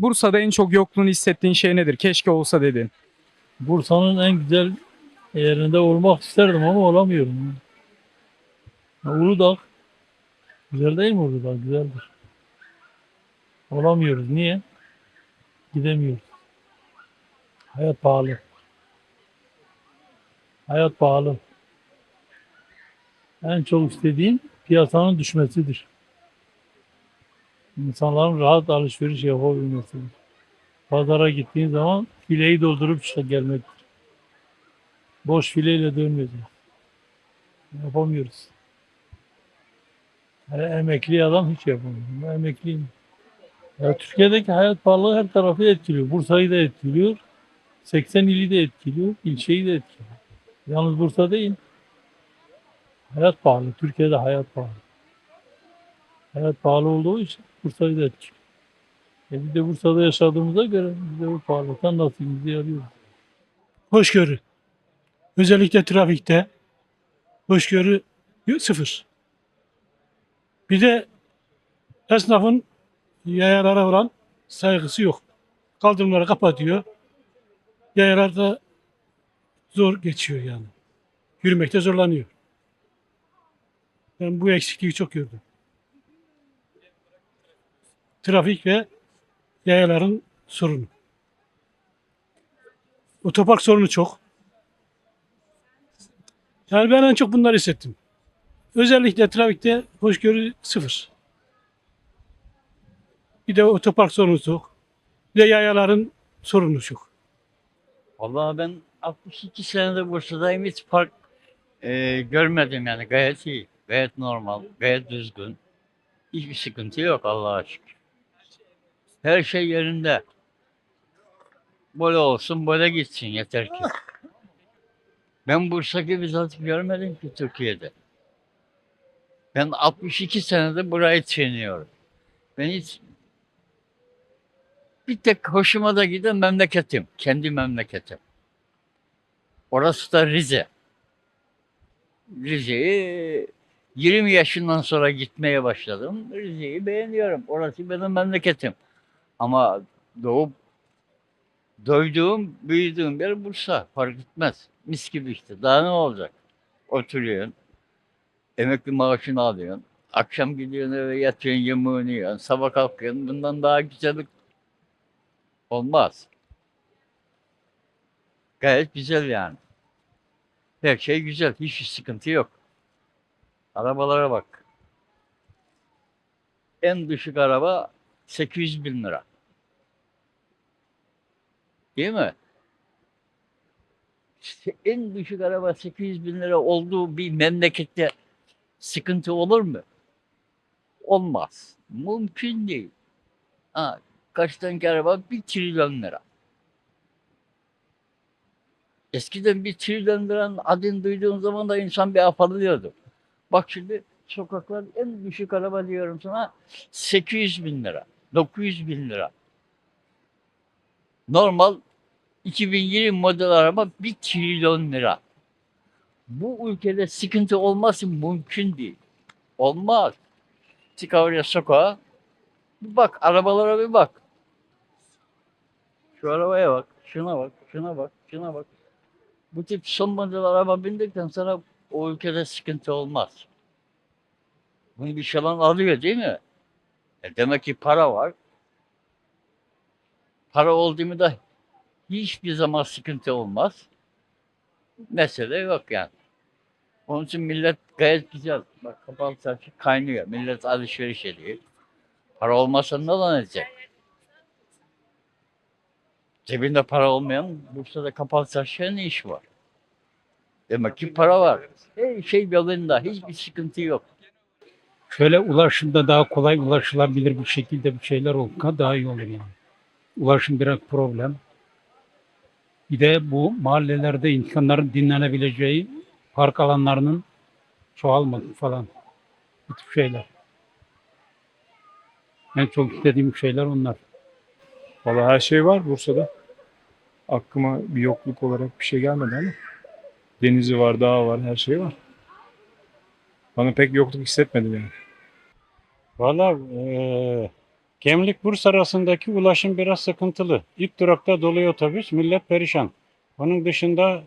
Bursa'da en çok yokluğunu hissettiğin şey nedir? Keşke olsa dedin. Bursa'nın en güzel yerinde olmak isterdim ama olamıyorum. Ya, Uludağ. Güzel değil mi Uludağ? Güzeldir. Olamıyoruz. Niye? Gidemiyoruz. Hayat pahalı. Hayat pahalı. En çok istediğim piyasanın düşmesidir. İnsanların rahat alışveriş yapabilmesidir. Pazara gittiğin zaman fileyi doldurup işte gelmektir. Boş fileyle dönmeyeceğiz. Yapamıyoruz. Hele emekli adam hiç yapamıyor. Ben emekliyim. Ya Türkiye'deki hayat pahalılığı her tarafı etkiliyor. Bursa'yı da etkiliyor. 80 ili de etkiliyor. ilçeyi de etkiliyor. Yalnız Bursa değil. Hayat pahalı. Türkiye'de hayat pahalı. Hayat pahalı olduğu için Bursa'yı da etkiliyor. E bir de Bursa'da yaşadığımıza göre biz de bu pahalılıktan nasibimizi yarıyoruz. hoşgörü. Özellikle trafikte hoşgörü sıfır. Bir de esnafın yayalara olan saygısı yok. Kaldırımları kapatıyor. Yayalar da zor geçiyor yani. Yürümekte zorlanıyor. Ben bu eksikliği çok gördüm. Trafik ve yayaların sorunu. Otopark sorunu çok. Yani ben en çok bunları hissettim. Özellikle trafikte hoşgörü sıfır. Bir de otopark sorunu çok. Bir de yayaların sorunu çok. Vallahi ben 62 senedir Bursa'dayım hiç fark e, görmedim yani gayet iyi. Gayet normal, gayet düzgün. Hiçbir sıkıntı yok Allah'a şükür. Her şey yerinde. Böyle olsun böyle gitsin yeter ki. Ben Bursa gibi zaten görmedim ki Türkiye'de. Ben 62 senedir burayı çiğniyorum. Ben hiç bir tek hoşuma da giden memleketim. Kendi memleketim. Orası da Rize. Rize'yi 20 yaşından sonra gitmeye başladım. Rize'yi beğeniyorum. Orası benim memleketim. Ama doğup doyduğum, büyüdüğüm yer Bursa. Fark etmez. Mis gibi işte. Daha ne olacak? Oturuyorsun. Emekli maaşını alıyorsun. Akşam gidiyorsun eve yatıyorsun, yemeğini yiyorsun. Sabah kalkıyorsun. Bundan daha güzellik olmaz. Gayet güzel yani. Her şey güzel. Hiçbir sıkıntı yok. Arabalara bak. En düşük araba 800 bin lira. Değil mi? İşte en düşük araba 800 bin lira olduğu bir memlekette sıkıntı olur mu? Olmaz. Mümkün değil. Ha, kaçtanki araba 1 trilyon lira. Eskiden bir trilyon liranın adını duyduğun zaman da insan bir afallıyordu. Bak şimdi sokaklar en düşük araba diyorum sana 800 bin lira, 900 bin lira. Normal 2020 model araba 1 trilyon lira. Bu ülkede sıkıntı olması mümkün değil. Olmaz. Çık oraya sokağa. Bir bak arabalara bir bak. Şu arabaya bak, şuna bak, şuna bak, şuna bak. Bu tip son model araba bindikten sonra o ülkede sıkıntı olmaz. Bunu bir şalan alıyor değil mi? E demek ki para var. Para oldu mu da hiçbir zaman sıkıntı olmaz. Mesele yok yani. Onun için millet gayet güzel. Bak kapalı çarşı kaynıyor. Millet alışveriş ediyor. Para olmasa ne lan edecek? Cebinde para olmayan Bursa'da kapalı çarşıya ne iş var? Demek ki para var. Her şey yolunda. Hiçbir sıkıntı yok. şöyle ulaşımda daha kolay ulaşılabilir bir şekilde bir şeyler olsa daha iyi olur yani. Ulaşım biraz problem. Bir de bu mahallelerde insanların dinlenebileceği park alanlarının çoğalması falan. Bu tip şeyler. En çok istediğim şeyler onlar. Valla her şey var Bursa'da. Aklıma bir yokluk olarak bir şey gelmedi ama. Denizi var, dağı var, her şey var. Bana pek yokluk hissetmedim yani. Valla eee, Gemlik Bursa arasındaki ulaşım biraz sıkıntılı. İlk durakta dolu otobüs, millet perişan. Onun dışında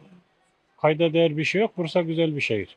kayda değer bir şey yok. Bursa güzel bir şehir.